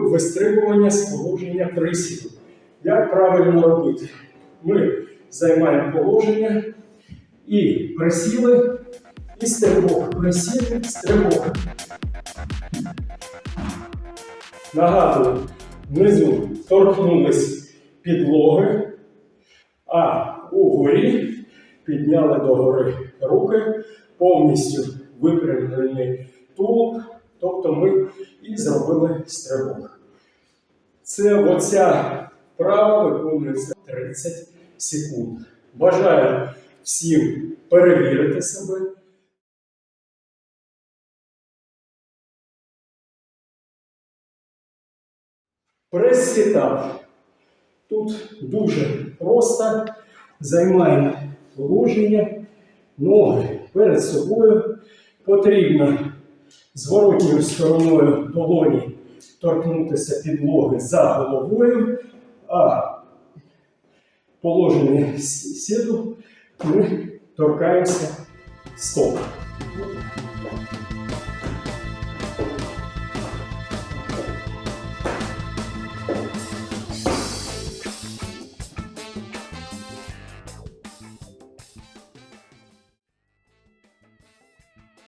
вистрибування з положення присіду. Як правильно робити? Ми займаємо положення і присіли, і стрибок. Присіли, стрибок. Нагадую, внизу торкнулись підлоги, а угорі підняли догори руки, повністю випрямлений тулуб, тобто ми і зробили стрибок. Це оця вправа виконується 30 секунд. Бажаю всім перевірити себе. Прес-сетап. Тут дуже просто займаємо положення, ноги перед собою. Потрібно зворотньою стороною долоні торкнутися підлоги за головою, а положення сіду ми торкаємося стоп.